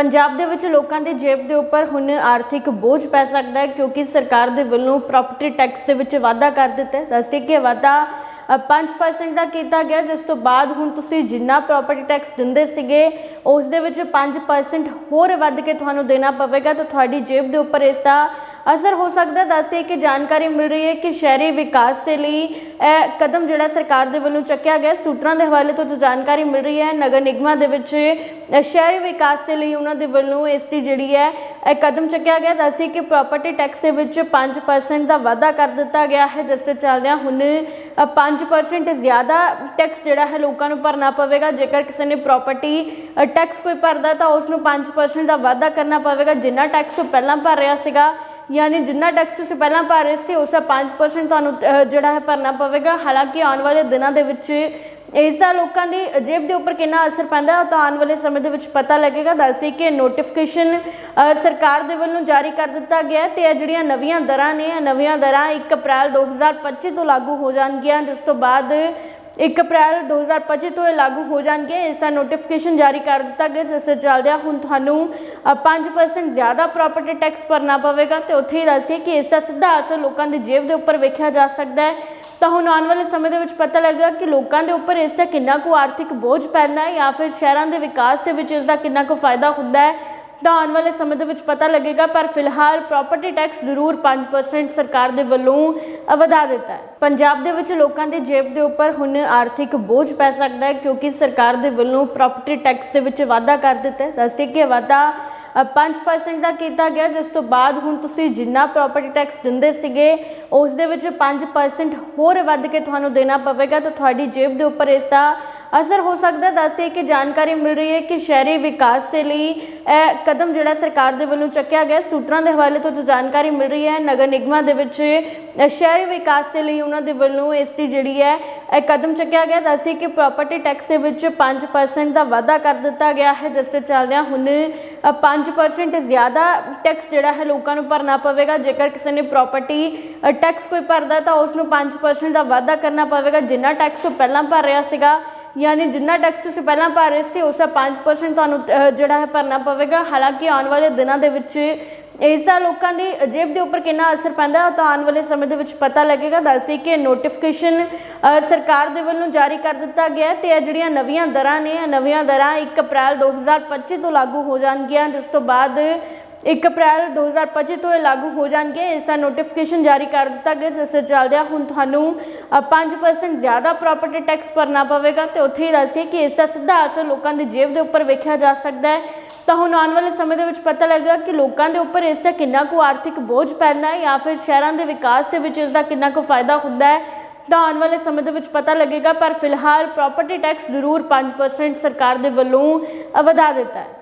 ਪੰਜਾਬ ਦੇ ਵਿੱਚ ਲੋਕਾਂ ਦੀ ਜੇਬ ਦੇ ਉੱਪਰ ਹੁਣ ਆਰਥਿਕ ਬੋਝ ਪੈ ਸਕਦਾ ਹੈ ਕਿਉਂਕਿ ਸਰਕਾਰ ਦੇ ਵੱਲੋਂ ਪ੍ਰਾਪਰਟੀ ਟੈਕਸ ਦੇ ਵਿੱਚ ਵਾਧਾ ਕਰ ਦਿੱਤਾ ਹੈ। ਕਿ ਵਾਧਾ ਅ, 5% ਦਾ ਕੀਤਾ ਗਿਆ ਜਿਸ ਤੋਂ ਬਾਅਦ ਹੁਣ ਤੁਸੀਂ ਜਿੰਨਾ ਪ੍ਰਾਪਰਟੀ ਟੈਕਸ ਦਿੰਦੇ ਸੀਗੇ ਉਸ ਦੇ ਵਿੱਚ 5% ਹੋਰ ਵੱਧ ਕੇ ਤੁਹਾਨੂੰ ਦੇਣਾ ਪਵੇਗਾ। ਤਾਂ ਤੁਹਾਡੀ ਜੇਬ ਦੇ ਉੱਪਰ ਇਸ ਦਾ ਅਸਰ ਹੋ ਸਕਦਾ ਹੈ। ਦੱਸਦੇ ਕਿ ਜਾਣਕਾਰੀ ਮਿਲ ਰਹੀ ਹੈ ਕਿ ਸ਼ਹਿਰੀ ਵਿਕਾਸ ਦੇ ਲਈ ਇਹ ਕਦਮ ਜਿਹੜਾ ਸਰਕਾਰ ਦੇ ਵੱਲੋਂ ਚੱਕਿਆ ਗਿਆ ਸੂਤਰਾਂ ਦੇ ਹਵਾਲੇ ਤੋਂ ਜੋ ਜਾਣਕਾਰੀ ਮਿਲ ਰਹੀ ਹੈ ਨਗਰ ਨਿਗਮਾਂ ਦੇ ਵਿੱਚ ਸ਼ਹਿਰੀ ਵਿਕਾਸ ਦੇ ਲਈ ਉਹਨਾਂ ਦੇ ਵੱਲੋਂ ਇਸ ਦੀ ਜਿਹੜੀ ਹੈ ਇਹ ਕਦਮ ਚੱਕਿਆ ਗਿਆ ਦੱਸੀ ਕਿ ਪ੍ਰਾਪਰਟੀ ਟੈਕਸ ਦੇ ਵਿੱਚ 5% ਦਾ ਵਾਧਾ ਕਰ ਦਿੱਤਾ ਗਿਆ ਹੈ ਜਿਸ ਦੇ ਚੱਲਦਿਆਂ ਹੁਣ ਅ, 5% ਜ਼ਿਆਦਾ ਟੈਕਸ ਜਿਹੜਾ ਹੈ ਲੋਕਾਂ ਨੂੰ ਭਰਨਾ ਪਵੇਗਾ। ਜੇਕਰ ਕਿਸੇ ਨੇ ਪ੍ਰਾਪਰਟੀ ਟੈਕਸ ਕੋਈ ਭਰਦਾ ਤਾਂ ਉਸ ਨੂੰ 5% ਦਾ ਵਾਧਾ ਕਰਨਾ ਪਵੇਗਾ। ਜਿੰਨਾ ਟੈਕਸ ਉਹ ਪਹਿਲਾਂ ਭਰ ਰਿਹਾ ਸੀਗਾ ਯਾਨੀ ਜਿੰਨਾ ਟੈਕਸ ਤੁਸੀਂ ਪਹਿਲਾਂ ਭਰ ਰਹੇ ਸੀ, ਉਸ ਦਾ 5% ਤੁਹਾਨੂੰ ਜਿਹੜਾ ਹੈ ਭਰਨਾ ਪਵੇਗਾ। ਹਾਲਾਂਕਿ ਆਉਣ ਵਾਲੇ ਦਿਨਾਂ ਦੇ ਵਿੱਚ ਇਸ ਦਾ ਲੋਕਾਂ ਦੀ ਜੇਬ ਦੇ ਉੱਪਰ ਕਿੰਨਾ ਅਸਰ ਪੈਂਦਾ ਹੈ ਤਾਂ ਆਉਣ ਵਾਲੇ ਸਮੇਂ ਦੇ ਵਿੱਚ ਪਤਾ ਲੱਗੇਗਾ। ਦੱਸਦੀ ਕਿ ਨੋਟੀਫਿਕੇਸ਼ਨ ਸਰਕਾਰ ਦੇ ਵੱਲੋਂ ਜਾਰੀ ਕਰ ਦਿੱਤਾ ਗਿਆ ਹੈ ਤੇ ਇਹ ਜਿਹੜੀਆਂ ਨਵੀਆਂ ਦਰਾਂ ਨੇ, ਇਹ ਨਵੀਆਂ ਦਰਾਂ 1 ਅਪ੍ਰੈਲ 2025 ਤੋਂ ਲਾਗੂ ਹੋ ਜਾਣਗੀਆਂ। ਜਿਸ ਤੋਂ ਬਾਅਦ 1 ਅਪ੍ਰੈਲ 2025 ਤੋਂ ਇਹ ਲਾਗੂ ਹੋ ਜਾਣਗੇ। ਇਸ ਦਾ ਨੋਟੀਫਿਕੇਸ਼ਨ ਜਾਰੀ ਕਰ ਦਿੱਤਾ ਗਿਆ ਜਿਸ ਦੇ ਚੱਲਦਿਆਂ ਹੁਣ ਤੁਹਾਨੂੰ ਅ, 5% ਜ਼ਿਆਦਾ ਪ੍ਰਾਪਰਟੀ ਟੈਕਸ ਭਰਨਾ ਪਵੇਗਾ ਤੇ ਉੱਥੇ ਹੀ ਦੱਸਿਏ ਕਿ ਇਸ ਦਾ ਸਿੱਧਾ ਅਸਰ ਲੋਕਾਂ ਦੀ ਜੇਬ ਦੇ ਉੱਪਰ ਵੇਖਿਆ ਜਾ ਸਕਦਾ ਹੈ। ਤਾਂ ਹੁਣ ਆਉਣ ਵਾਲੇ ਸਮੇਂ ਦੇ ਵਿੱਚ ਪਤਾ ਲੱਗੇਗਾ ਕਿ ਲੋਕਾਂ ਦੇ ਉੱਪਰ ਇਸ ਦਾ ਕਿੰਨਾ ਕੁ ਆਰਥਿਕ ਬੋਝ ਪੈਂਦਾ ਹੈ ਜਾਂ ਫਿਰ ਸ਼ਹਿਰਾਂ ਦੇ ਵਿਕਾਸ ਦੇ ਵਿੱਚ ਇਸ ਦਾ ਕਿੰਨਾ ਕੁ ਫਾਇਦਾ ਹੁੰਦਾ ਹੈ। ਤਾਂ ਆਉਣ ਵਾਲੇ ਸਮੇਂ ਦੇ ਵਿੱਚ ਪਤਾ ਲੱਗੇਗਾ ਪਰ ਫਿਲਹਾਲ ਪ੍ਰਾਪਰਟੀ ਟੈਕਸ ਜ਼ਰੂਰ 5% ਸਰਕਾਰ ਦੇ ਵੱਲੋਂ ਵਧਾ ਦਿੱਤਾ ਹੈ। ਪੰਜਾਬ ਦੇ ਵਿੱਚ ਲੋਕਾਂ ਦੀ ਜੇਬ ਦੇ ਉੱਪਰ ਹੁਣ ਆਰਥਿਕ ਬੋਝ ਪੈ ਸਕਦਾ ਹੈ ਕਿਉਂਕਿ ਸਰਕਾਰ ਦੇ ਵੱਲੋਂ ਪ੍ਰਾਪਰਟੀ ਟੈਕਸ ਦੇ ਵਿੱਚ ਵਾਧਾ ਕਰ ਦਿੱਤਾ ਹੈ। ਦੱਸੀ ਕਿ ਇਹ ਵਾਧਾ ਅ, 5% ਦਾ ਕੀਤਾ ਗਿਆ ਜਿਸ ਤੋਂ ਬਾਅਦ ਹੁਣ ਤੁਸੀਂ ਜਿੰਨਾ ਪ੍ਰਾਪਰਟੀ ਟੈਕਸ ਦਿੰਦੇ ਸੀਗੇ ਉਸ ਦੇ ਵਿੱਚ 5% ਹੋਰ ਵੱਧ ਕੇ ਤੁਹਾਨੂੰ ਦੇਣਾ ਪਵੇਗਾ ਤਾਂ ਤੁਹਾਡੀ ਜੇਬ ਦੇ ਉੱਪਰ ਇਸ ਦਾ ਅਸਰ ਹੋ ਸਕਦਾ ਹੈ। ਦੱਸਦੇ ਕਿ ਜਾਣਕਾਰੀ ਮਿਲ ਰਹੀ ਹੈ ਕਿ ਸ਼ਹਿਰੀ ਵਿਕਾਸ ਦੇ ਲਈ ਇਹ ਕਦਮ ਜਿਹੜਾ ਸਰਕਾਰ ਦੇ ਵੱਲੋਂ ਚੱਕਿਆ ਗਿਆ। ਸੂਤਰਾਂ ਦੇ ਹਵਾਲੇ ਤੋਂ ਜੋ ਜਾਣਕਾਰੀ ਮਿਲ ਰਹੀ ਹੈ ਨਗਰ ਨਿਗਮਾਂ ਦੇ ਵਿੱਚ ਸ਼ਹਿਰੀ ਵਿਕਾਸ ਦੇ ਲਈ ਉਹਨਾਂ ਦੇ ਵੱਲੋਂ ਇਸ ਦੀ ਜਿਹੜੀ ਹੈ ਇਹ ਕਦਮ ਚੱਕਿਆ ਗਿਆ। ਦੱਸੀ ਕਿ ਪ੍ਰਾਪਰਟੀ ਟੈਕਸ ਦੇ ਵਿੱਚ 5% ਦਾ ਵਾਧਾ ਕਰ ਦਿੱਤਾ ਗਿਆ ਹੈ ਜਿਸ ਦੇ ਚੱਲਦਿਆਂ ਹੁਣ ਅ, 5% ਜ਼ਿਆਦਾ ਟੈਕਸ ਜਿਹੜਾ ਹੈ ਲੋਕਾਂ ਨੂੰ ਭਰਨਾ ਪਵੇਗਾ। ਜੇਕਰ ਕਿਸੇ ਨੇ ਪ੍ਰਾਪਰਟੀ ਟੈਕਸ ਕੋਈ ਭਰਦਾ ਤਾਂ ਉਸ ਨੂੰ 5% ਦਾ ਵਾਧਾ ਕਰਨਾ ਪਵੇਗਾ। ਜਿੰਨਾ ਟੈਕਸ ਉਹ ਪਹਿਲਾਂ ਭਰ ਰਿਹਾ ਸੀਗਾ ਯਾਨੀ ਜਿੰਨਾ ਟੈਕਸ ਤੁਸੀਂ ਪਹਿਲਾਂ ਭਰ ਰਹੇ ਸੀ ਉਸ ਦਾ 5% ਤੁਹਾਨੂੰ ਅਹ, ਜਿਹੜਾ ਹੈ ਭਰਨਾ ਪਵੇਗਾ। ਹਾਲਾਂਕਿ ਆਉਣ ਵਾਲੇ ਦਿਨਾਂ ਦੇ ਵਿੱਚ ਇਸ ਦਾ ਲੋਕਾਂ ਦੀ ਜੇਬ ਦੇ ਉੱਪਰ ਕਿੰਨਾ ਅਸਰ ਪੈਂਦਾ ਹੈ ਤਾਂ ਆਉਣ ਵਾਲੇ ਸਮੇਂ ਦੇ ਵਿੱਚ ਪਤਾ ਲੱਗੇਗਾ। ਦੱਸਦੀ ਕਿ ਨੋਟੀਫਿਕੇਸ਼ਨ ਸਰਕਾਰ ਦੇ ਵੱਲੋਂ ਜਾਰੀ ਕਰ ਦਿੱਤਾ ਗਿਆ ਹੈ ਤੇ ਇਹ ਜਿਹੜੀਆਂ ਨਵੀਆਂ ਦਰਾਂ ਨੇ ਇਹ ਨਵੀਆਂ ਦਰਾਂ 1 ਅਪ੍ਰੈਲ 2025 ਤੋਂ ਲਾਗੂ ਹੋ ਜਾਣਗੀਆਂ ਜਿਸ ਤੋਂ ਬਾਅਦ 1 ਅਪ੍ਰੈਲ 2025 ਤੋਂ ਇਹ ਲਾਗੂ ਹੋ ਜਾਣਗੇ। ਇਸ ਦਾ ਨੋਟੀਫਿਕੇਸ਼ਨ ਜਾਰੀ ਕਰ ਦਿੱਤਾ ਗਿਆ ਜਿਸ ਦੇ ਚੱਲਦਿਆਂ ਹੁਣ ਤੁਹਾਨੂੰ ਅ, 5% ਜ਼ਿਆਦਾ ਪ੍ਰਾਪਰਟੀ ਟੈਕਸ ਭਰਨਾ ਪਵੇਗਾ ਤੇ ਉੱਥੇ ਹੀ ਦੱਸਿਏ ਕਿ ਇਸ ਦਾ ਸਿੱਧਾ ਅਸਰ ਲੋਕਾਂ ਦੀ ਜੇਬ ਦੇ ਉੱਪਰ ਵੇਖਿਆ ਜਾ ਸਕਦਾ ਹੈ। ਤਾਂ ਹੁਣ ਆਉਣ ਵਾਲੇ ਸਮੇਂ ਦੇ ਵਿੱਚ ਪਤਾ ਲੱਗੇਗਾ ਕਿ ਲੋਕਾਂ ਦੇ ਉੱਪਰ ਇਸ ਦਾ ਕਿੰਨਾ ਕੁ ਆਰਥਿਕ ਬੋਝ ਪੈਂਦਾ ਹੈ ਜਾਂ ਫਿਰ ਸ਼ਹਿਰਾਂ ਦੇ ਵਿਕਾਸ ਦੇ ਵਿੱਚ ਇਸ ਦਾ ਕਿੰਨਾ ਕੁ ਫਾਇਦਾ ਹੁੰਦਾ ਹੈ। ਤਾਂ ਆਉਣ ਵਾਲੇ ਸਮੇਂ ਦੇ ਵਿੱਚ ਪਤਾ ਲੱਗੇਗਾ ਪਰ ਫਿਲਹਾਲ ਪ੍ਰਾਪਰਟੀ ਟੈਕਸ ਜ਼ਰੂਰ 5% ਸਰਕਾਰ ਦੇ ਵੱਲੋਂ ਵਧਾ ਦਿੱਤਾ ਹੈ।